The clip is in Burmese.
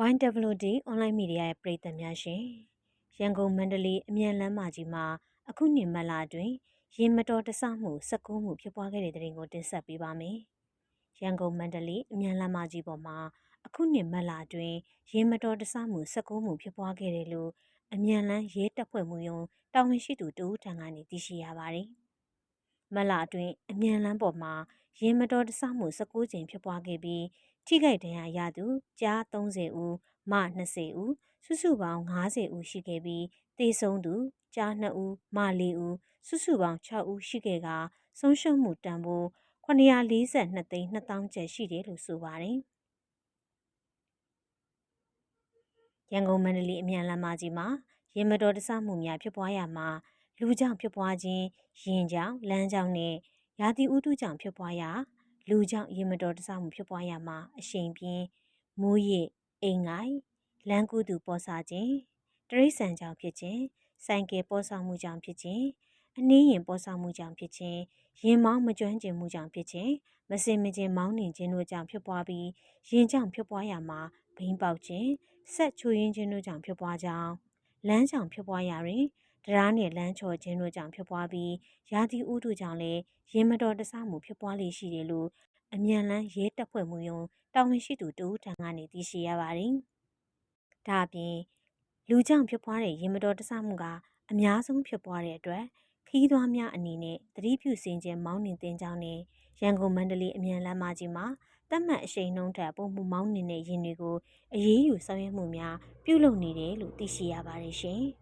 YWD အွန်လိုင်းမီဒီယာရဲ့ပရိသတ်များရှင်ရန်ကုန်မန္တလေးအမြန်လမ်းမကြီးမှာအခုနှစ်မတ်လအတွင်းရင်မတော်တဆမှု19မှုဖြစ်ပွားခဲ့တဲ့တဲ့ရင်ကိုတင်ဆက်ပေးပါမယ်။ရန်ကုန်မန္တလေးအမြန်လမ်းမကြီးပေါ်မှာအခုနှစ်မတ်လအတွင်းရင်မတော်တဆမှု19မှုဖြစ်ပွားခဲ့တယ်လို့အမြန်လမ်းရဲတပ်ဖွဲ့မှုရုံးတာဝန်ရှိသူတဦးထံကနေသိရှိရပါတယ်။မတ်လအတွင်းအမြန်လမ်းပေါ်မှာ ရင်မတော်တဆမှု19ကြိမ်ဖြစ်ပွားခဲ့ပြီးထိခိုက်ဒဏ်ရာရသူကြား30ဦးမ20ဦးစုစုပေါင်း90ဦးရှိခဲ့ပြီးသေဆုံးသူကြား2ဦးမ4ဦးစုစုပေါင်း6ဦးရှိခဲ့ကဆုံးရှုံးမှုတန်ဖိုး942သိန်း2000ကျပ်ရှိတယ်လို့ဆိုပါတယ်ရန်ကုန်မန္တလေးအမြန်လမ်းမကြီးမှာရင်မတော်တဆမှုများဖြစ်ပွားရမှာလူကြောင့်ဖြစ်ပွားခြင်းရင်ကြောင့်လမ်းကြောင့်နဲ့ ရာသီဥတုကြောင့်ဖြစ်ပွားရာလူကြောင့်ရင်မတော်တဆမှုဖြစ်ပွားရမှာအရှိန်ပြင်းမိုးရစ်အိမ်ငိုင်လမ်းကူးသူပေါ်စားခြင်းတရိษံကြောင့်ဖြစ်ခြင်းဆိုင်ကယ်ပေါ်ဆောင်မှုကြောင့်ဖြစ်ခြင်းအနည်းရင်ပေါ်ဆောင်မှုကြောင့်ဖြစ်ခြင်းရင်မောင်းမကျွမ်းကျင်မှုကြောင့်ဖြစ်ခြင်းမစင်မကျင်မောင်းနှင်ခြင်းတို့ကြောင့်ဖြစ်ပွားပြီးရင်ကြောင့်ဖြစ်ပွားရမှာဘိန်းပေါက်ခြင်းဆက်ချိုရင်းခြင်းတို့ကြောင့်ဖြစ်ပွားကြောင်းလမ်းကြောင့်ဖြစ်ပွားရာတွင် တရားနှင့်လမ်းချော်ခြင်းတို့ကြောင့်ဖြစ်ပွားပြီးရာသီဥတုကြောင့်လည်းရင်မတော်တဆမှုဖြစ်ပွားလေရှိတယ်လို့အမြန်လန်းရဲတပ်ဖွဲ့မှုယုံတာဝန်ရှိသူတဦးထံကနေသိရှိရပါတယ်။ဒါအပြင်လူကြောင့်ဖြစ်ပွားတဲ့ရင်မတော်တဆမှုကအများဆုံးဖြစ်ပွားတဲ့အတွက်ခီးသွွားများအနေနဲ့သတိပြုစင်ကြယ်မောင်းနှင်တင်ကြောင်းနဲ့ရန်ကုန်မန္တလေးအမြန်လမ်းမကြီးမှာတတ်မှတ်အရှိန်နှုန်းထက်ပုံမှုမောင်းနှင်တဲ့ယာဉ်တွေကိုအရေးယူဆောင်ရွက်မှုများပြုလုပ်နေတယ်လို့သိရှိရပါတယ်ရှင်။